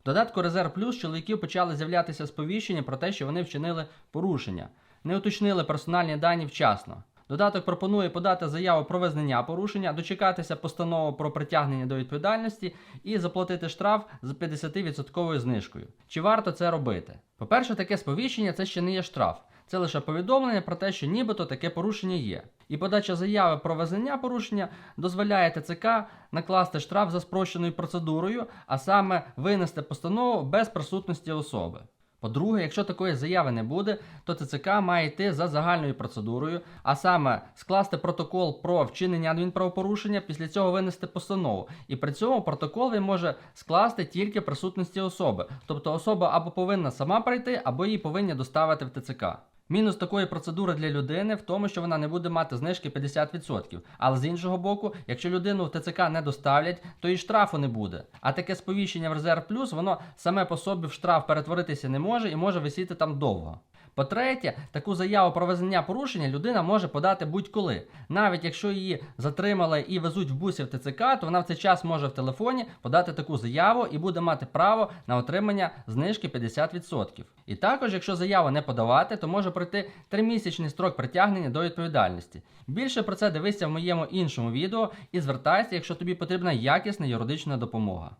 В додатку Резерв Плюс чоловіків почали з'являтися сповіщення про те, що вони вчинили порушення, не уточнили персональні дані вчасно. Додаток пропонує подати заяву про визнання порушення, дочекатися постанову про притягнення до відповідальності і заплатити штраф з 50% знижкою. Чи варто це робити? По-перше, таке сповіщення це ще не є штраф. Це лише повідомлення про те, що нібито таке порушення є. І подача заяви про визнання порушення дозволяє ТЦК накласти штраф за спрощеною процедурою, а саме винести постанову без присутності особи. По-друге, якщо такої заяви не буде, то ТЦК має йти за загальною процедурою, а саме скласти протокол про вчинення адмінправопорушення, після цього винести постанову. І при цьому протокол він може скласти тільки присутності особи. Тобто особа або повинна сама прийти, або її повинні доставити в ТЦК. Мінус такої процедури для людини в тому, що вона не буде мати знижки 50%. Але з іншого боку, якщо людину в ТЦК не доставлять, то і штрафу не буде. А таке сповіщення в резерв плюс, воно саме по собі в штраф перетворитися не може і може висіти там довго. По-третє, таку заяву про визнання порушення людина може подати будь-коли. Навіть якщо її затримали і везуть в бусі в ТЦК, то вона в цей час може в телефоні подати таку заяву і буде мати право на отримання знижки 50%. І також, якщо заяву не подавати, то може пройти тримісячний строк притягнення до відповідальності. Більше про це дивися в моєму іншому відео і звертайся, якщо тобі потрібна якісна юридична допомога.